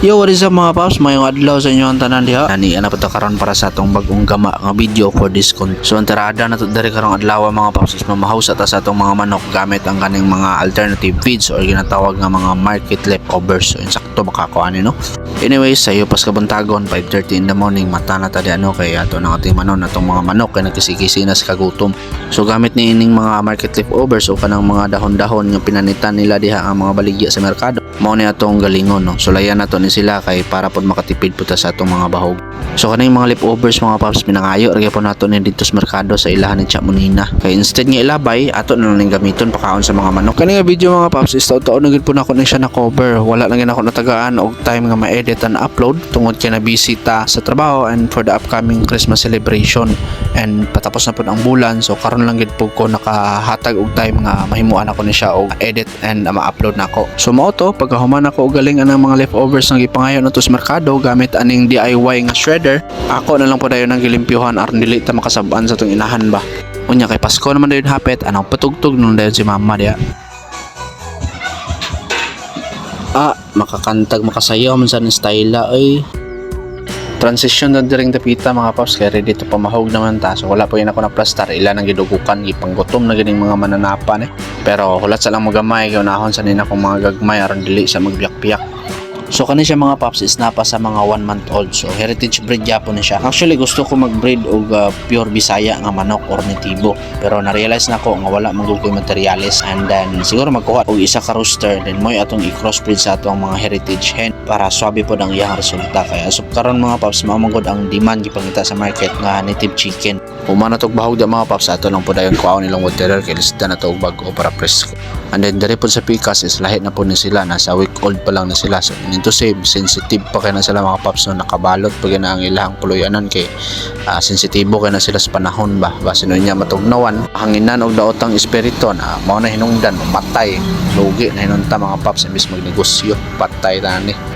Yo, what is up mga paps? Mayong adlaw sa inyo ang tanan diha. Nani ana pa to karon para sa atong bagong gama nga video for this. So ang tirada na to diri karong adlaw mga paps is mamahaw sa ta sa atong mga manok gamit ang kaning mga alternative feeds or ginatawag nga mga market leftovers. So insakto makakuha ni no. Anyways, sa iyo pas kabuntagon 5:30 in the morning mata na ta di ano kay ato nang ating manon atong mga manok kay nagkisikisi na sa kagutom. So gamit ni ining mga market leftovers o kanang mga dahon-dahon nga pinanitan nila diha ang mga baligya sa merkado. Mao ni atong galingon no. So layan nato ni sila kay para pod makatipid po ta sa atong mga bahog. So kaning mga leftovers mga paps pinangayo ra po nato ni dito sa merkado sa ilahan ni Chamonina. Kay instead nga ilabay ato na lang gamiton pakaon sa mga manok. Kani nga video mga paps is taon na gid po ni siya na cover. Wala lang gid ako natagaan og time nga ma-edit and upload tungod kay na busy sa trabaho and for the upcoming Christmas celebration and patapos na po ang bulan so karon lang gid po ko nakahatag og time nga mahimuan ako ni siya og edit and ma-upload nako. So mao to pagkahuman ako galing anang mga leftovers nga gipangayo nato sa merkado gamit aning DIY nga shredder, ako na lang po dayon ang gilimpyuhan aron dili ta makasab-an sa tong inahan ba. Unya kay Pasko naman dayon hapit anang patugtog nung dayon si mama diya. Ah, makakantag makasayaw man sa style ay transition na diring dapita mga paps. Kaya ready to pamahog naman ta. So wala po yun ako na plastar ilan ang gidugukan ipanggutom na ganing mga mananapan eh. Pero hulat sa lang magamay kaya unahon sa nina kong mga gagmay aron dili sa magbiyak-biyak So kani siya mga paps is napa sa mga 1 month old. So heritage breed Japon ni siya. Actually gusto ko mag-breed og uh, pure Bisaya nga manok or nitibo. Pero na-realize na ko nga wala magugoy materials and then siguro magkuha og isa ka rooster then mo'y atong i-crossbreed sa atong mga heritage hen para swabe pod ang iyang resulta. Kaya so karon mga paps mao man gud ang demand gipangita sa market nga native chicken. Humana tog bahog da mga paps ato lang po dayon kuhaon nilang waterer kay lista na to og bag-o para presko. And then dere po sa Picas is lahit na po ni sila nasa week old pa lang na sila. So meaning to say sensitive pa kay na sila mga paps no nakabalot pag na ang ilahang puloyanan kay ah, sensitibo kay na sila sa panahon ba. Base no niya matugnawan hanginan og daotang espiritu na mao na hinungdan matay lugi na hinunta mga paps imbis magnegosyo patay tani.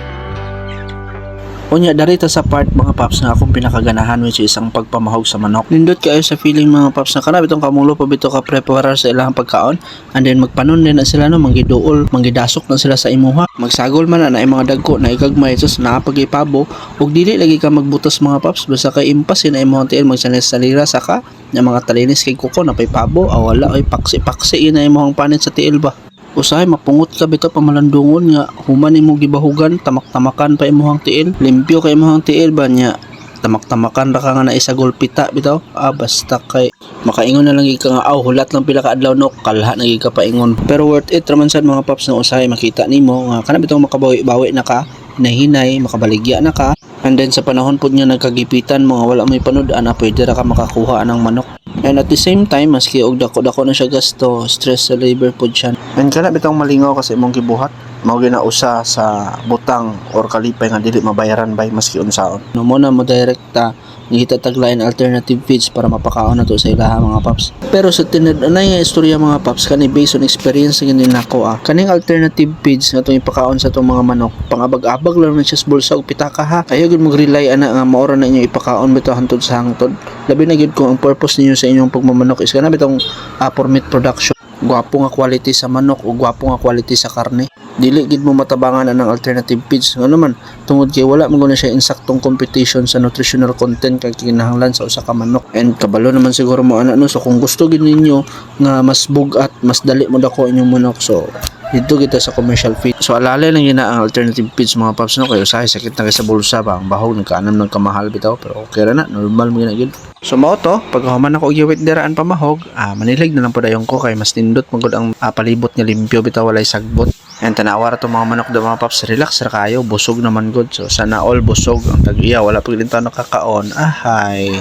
Unya darita sa part mga paps nga akong pinakaganahan which is ang pagpamahog sa manok. Nindot kayo sa feeling mga paps na kanab itong kamulo pa bito ka preparar sa ilang pagkaon and then magpanon din na sila no manggiduol, manggidasok na sila sa imuha. Magsagol man na na mga dagko na ikagmay sus napagipabo ug dili lagi ka magbutas mga paps basta kay impas na imong tiil magsanis salira saka nga mga talinis kay kuko na pay pabo ah, wala ay paksi-paksi ina imong panit sa tiil ba. Usahay mapungot ka bitaw pamalandungon nga human imo gibahugan tamak-tamakan pa imong tiil. Limpyo kay imong tiil ba nya tamak-tamakan ra ka nga na isa golpita bitaw? Ah basta kay makaingon na lang gid ka nga aw hulat lang pila ka adlaw no? Kalha na gid ka paingon. Pero worth it raman sad mga paps na usahay makita nimo nga kana bitaw makabawi-bawi na ka nahinay makabaligya na ka and then sa panahon po niya nagkagipitan mga wala may panood-an na pwede ra ka makakuha ng manok And at the same time, maski og dako-dako na siya gasto, stress sa labor po siya. And kana bitong malingaw kasi imong gibuhat, mao usa sa butang or kalipay nga dili mabayaran bay maski unsaon. No mo na mo direkta ngita taglain alternative feeds para mapakaon na to sa ilaha mga paps. Pero sa tinad anay nga istorya mga paps kani based on experience nga nako ah. Kaning alternative feeds nga itong ipakaon sa itong mga manok, pangabag-abag lang na sa bulsa ug pitaka ha. Kayo gid mag-rely ana nga maora na inyo ipakaon bitaw hantod sa hangtod. Labi na gid kung ang purpose ninyo sa inyong pagmamanok is kana bitong uh, for meat production gwapo nga quality sa manok o gwapo nga quality sa karne. Dili gid mo matabangan ang alternative feeds. Nga naman tungod kay wala man guna siya insaktong competition sa nutritional content kay kinahanglan sa usa ka manok. And kabalo naman siguro mo ana no? So kung gusto gid ninyo nga mas bugat mas dali mo dako inyong manok so dito kita sa commercial feed. So alalay lang yun na ang alternative feeds mga paps no kayo sahay sakit na kayo sa bulsa ba ang bahog nagkaanam ng kamahal bitaw pero okay ra na normal mo gina gyud. So mao to pag human ako giwit diraan pamahog ah manilig na lang po dayon ko kay mas tindot magud ang ah, palibot nga limpyo bitaw walay sagbot. And tanawa ra to mga manok do mga paps relax ra kayo busog naman good. So sana all busog ang tag-iya wala pag lintaw nakakaon. Ahay.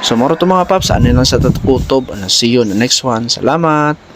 So moro to mga paps ano lang sa tatukutob. Ano see you in the next one. Salamat.